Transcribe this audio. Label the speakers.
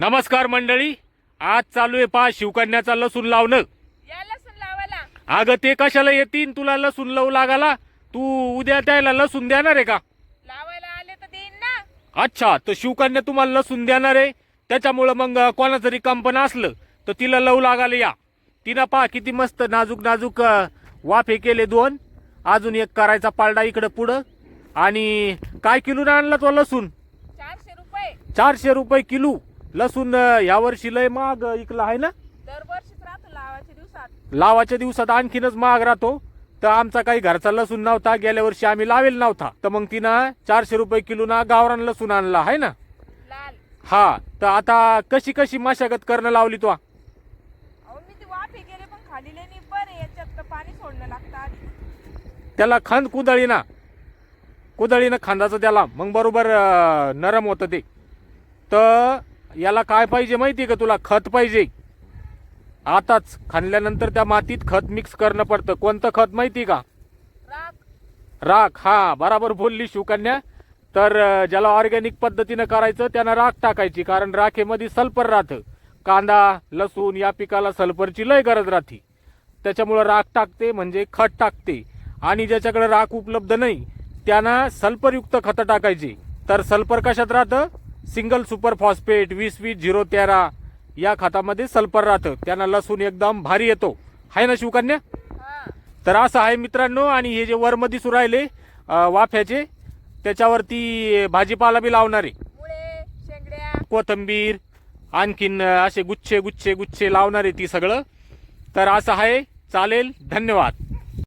Speaker 1: नमस्कार मंडळी आज चालू आहे पहा शिवकन्याचा लसूण लावणं.
Speaker 2: या लसूण लावायला.
Speaker 1: अगं ते कशाला येतील? तुला लसूण लावू लागाला तू उद्या त्याला लसूण देणार आहे का?
Speaker 2: लावायला आले तर देईन ना.
Speaker 1: अच्छा तर शिवकन्या तुम्हाला लसूण देणार आहे. त्याच्यामुळं मग कोणाचं रिकामपण असलं तर तिला लवू लागायला या. तिनं पहा किती मस्त नाजूक नाजूक वाफे केले दोन. अजून एक करायचा पालडा इकडं पुढं. आणि काय किलो आणला तो लसूण?
Speaker 2: चारशे रुपये.
Speaker 1: चारशे रुपये किलो. लसूण यावर्षी लय महाग इकला आहे ना?
Speaker 2: दरवर्षीच राहतो लावायच्या दिवसात.
Speaker 1: लावाच्या दिवसात आणखीनच महाग राहतो. तर आमचा काही घरचा लसूण नव्हता गेल्या वर्षी आम्ही लावेल नव्हता. तर मग तिनं चारशे रुपये किलो ना गावरान लसूण आणला आहे ना?
Speaker 2: लाल.
Speaker 1: हा तर आता कशी कशी मशागत करणं लावली तो? त्याला खंद कुदळी ना. कुदळीनं खांदाचं त्याला. मग बरोबर नरम होतं ते. तर याला काय पाहिजे माहिती का तुला? खत पाहिजे. आताच खाणल्यानंतर त्या मातीत खत मिक्स करणं पडतं. कोणतं खत माहिती का?
Speaker 2: राख.
Speaker 1: राख. हा बराबर बोलली शिवकन्या. तर ज्याला ऑर्गॅनिक पद्धतीनं करायचं त्यानं राख टाकायची. कारण राखेमध्ये सल्फर राहतं. कांदा लसूण या पिकाला सल्फरची लय गरज राहते. त्याच्यामुळं राख टाकते म्हणजे खत टाकते. आणि ज्याच्याकडे राख उपलब्ध नाही त्यांना सल्फरयुक्त खतं टाकायची. तर सल्फर कशात राहतं? सिंगल सुपर फॉस्फेट वीस वीस झिरो तेरा या खतामध्ये सल्फर राहतं. त्यांना लसूण एकदम भारी येतो. आहे ना शिवकन्या?
Speaker 2: हा.
Speaker 1: तर असं आहे मित्रांनो आणि हे जे वरमध्ये सुरू राहिले वाफ्याचे त्याच्यावरती भाजीपाला बी लावणार. आहे कोथंबीर आणखीन असे गुच्छे गुच्छे गुच्छे लावणार आहे ती सगळं. तर असं आहे. चालेल. धन्यवाद.